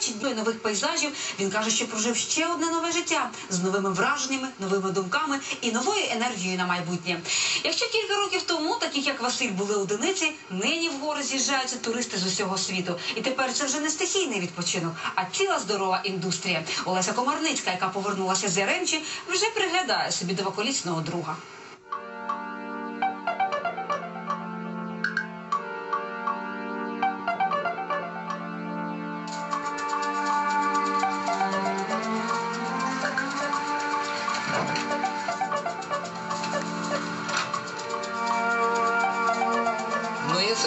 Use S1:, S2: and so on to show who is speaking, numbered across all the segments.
S1: бачить дно нових пейзажів, він каже, що прожив ще одне нове життя з новими враженнями, новими думками і новою енергією на майбутнє. Якщо кілька років тому, таких як Василь, були одиниці, нині в гори з'їжджаються туристи з усього світу. І тепер це вже не стихійний відпочинок, а ціла здорова індустрія. Олеся Комарницька, яка повернулася з Яремчі, вже приглядає собі двоколісного друга.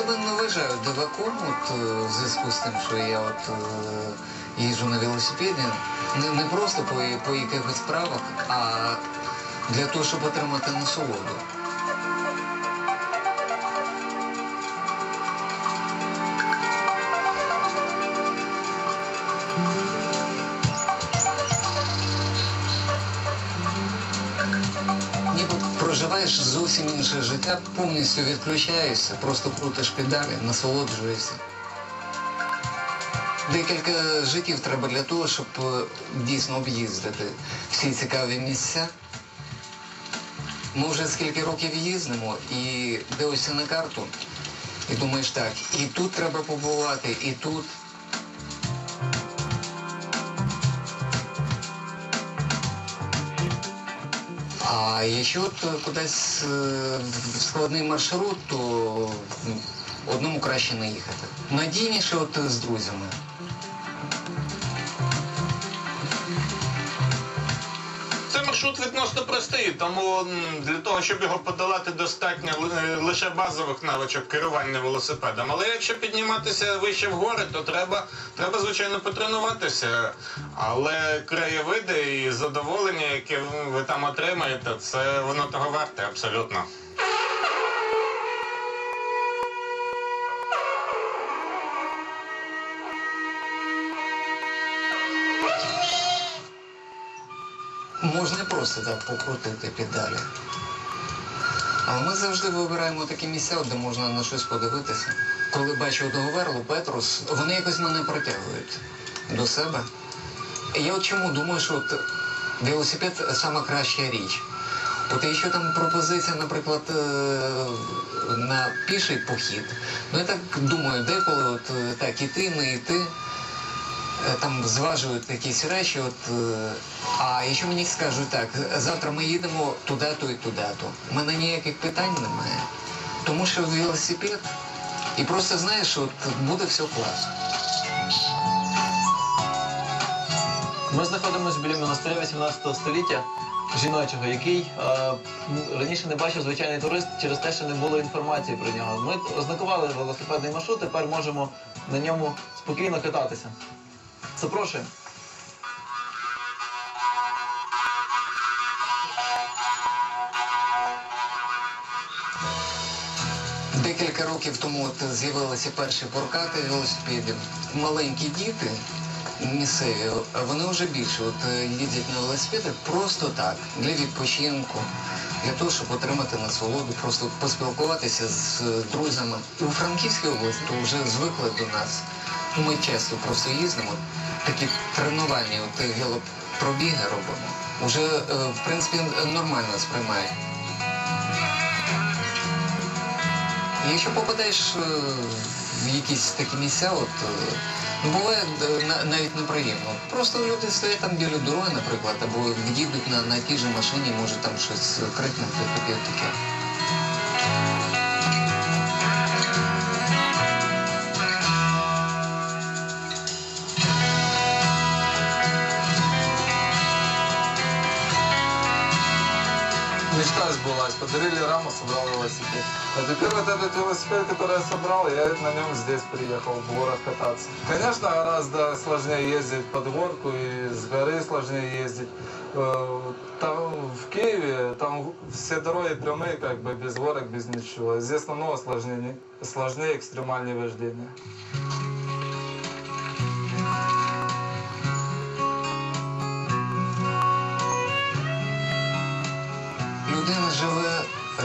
S2: Себе не вважаю диваком, от е, в зв'язку з тим, що я от е, їжджу на велосипеді, не, не просто по, по якихось справах, а для того, щоб отримати насолоду. Зовсім інше життя, повністю відключаєшся, просто крутиш педалі, насолоджуєшся. Декілька життів треба для того, щоб е, дійсно об'їздити всі цікаві місця. Ми вже скільки років їздимо і дивишся на карту і думаєш так, і тут треба побувати, і тут. А якщо от кудись е, в складний маршрут, то ну, одному краще не їхати. Надійніше от з друзями.
S3: Маршрут відносно простий, тому для того, щоб його подолати, достатньо лише базових навичок керування велосипедом. Але якщо підніматися вище в гори, то треба, треба звичайно, потренуватися. Але краєвиди і задоволення, яке ви там отримаєте, це воно того варте абсолютно.
S2: Можна просто так покрутити педалі. Але ми завжди вибираємо такі місця, де можна на щось подивитися. Коли бачу Доверлу, Петрус, вони якось мене притягують до себе. Я от чому думаю, що от велосипед сама краща річ. От якщо там пропозиція, наприклад, е, на піший похід, ну я так думаю, деколи от так іти, не йти. Е, там зважують якісь речі. От, е, а якщо мені скажуть так, завтра ми їдемо туди-то і туди-то, у мене ніяких питань немає. Тому що велосипед, і просто знаєш, от буде все класно.
S4: Ми знаходимося біля монастиря 18 століття жіночого, який е, раніше не бачив звичайний турист через те, що не було інформації про нього. Ми ознакували велосипедний маршрут, тепер можемо на ньому спокійно кататися. Запрошуємо.
S2: Декілька років тому з'явилися перші прокати велосипедів. Маленькі діти місцеві, вони вже більше от, їздять на велосипедах просто так, для відпочинку, для того, щоб отримати насолоду, просто поспілкуватися з друзями. У Франківській області вже звикли до нас. Ми часто просто їздимо, такі тренувальні от, е, робимо. Уже, е, в принципі, нормально сприймають. Якщо попадаєш е, в якісь такі місця, от, ну, буває навіть неприємно. Просто люди стоять там біля дороги, наприклад, або їдуть на, на тій же машині, може там щось крикнути, таке таке.
S5: Сбылась. Подарили раму, собрал велосипед. А теперь вот этот велосипед, который я собрал, я на нем здесь приехал в город кататься. Конечно, гораздо сложнее ездить под горку и с горы сложнее ездить. Э, Там в Киеве, там все дороги прямые, как бы без горок, без ничего. Здесь намного сложнее, сложнее экстремальные вождения.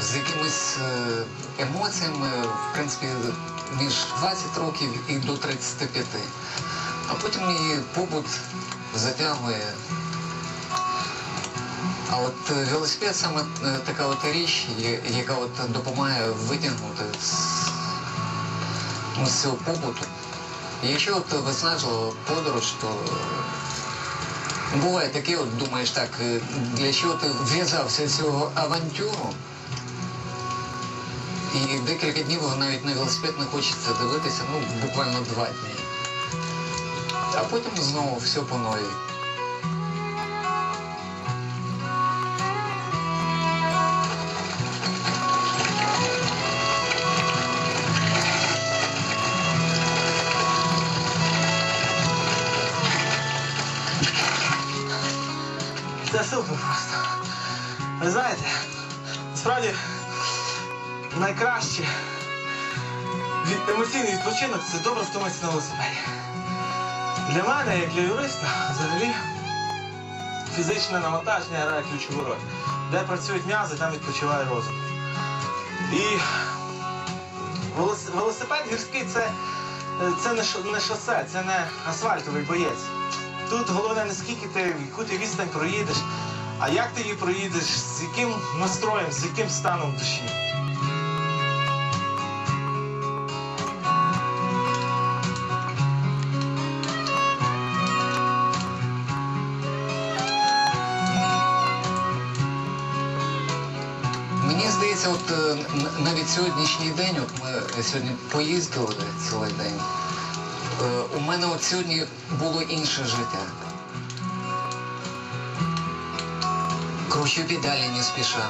S2: З якимись е, емоціями, в принципі, між 20 років і до 35. а потім і побут затягує. А от е, велосипед саме е, така от річ, яка от допомагає витягнути з, ну, з цього побуту. І Якщо от виснажлива подорож, то е, буває таке, от думаєш так, е, для чого ти вв'язався в цю авантюру, і декілька днів навіть на велосипед не хочеться дивитися, ну буквально два дні. А потім знову все по новій.
S6: Це супер просто. Ви знаєте, насправді найкраще від- емоційний відпочинок це добре втомитися на велосипеді. Для мене, як для юриста, взагалі фізичне навантаження грає ключову роль. Де працюють м'язи, там відпочиває розум. І велосипед гірський це, це не, шосе, це не асфальтовий боєць. Тут головне не скільки ти, яку ти відстань проїдеш, а як ти її проїдеш, з яким настроєм, з яким станом душі.
S2: здається, от е, н- навіть сьогоднішній день, от ми сьогодні поїздили цілий день. е, У мене от сьогодні було інше життя. Кручу педали не спеша.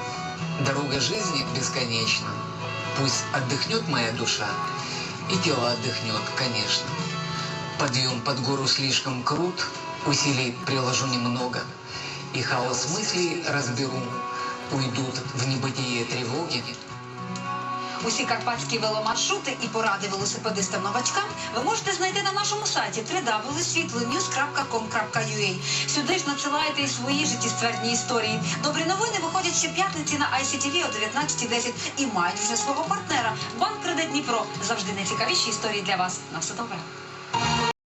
S2: Дорога жизни бесконечна. Пусть отдохнет моя душа, и тело отдохнет, конечно. Подъем под гору слишком крут, усилий приложу немного, и хаос мыслей разберу. Уйдут в небытие тревоги.
S1: Усі карпатські веломаршрути і поради велосипедистам-новачкам ви можете знайти на нашому сайті www.світлоnews.com.ua. Сюди ж надсилайте і свої життєствердні історії. Добрі новини виходять щоп'ятниці на ICTV о 19.10 і мають вже свого партнера. Банк Кредит Дніпро. Завжди найцікавіші історії для вас. На все добре.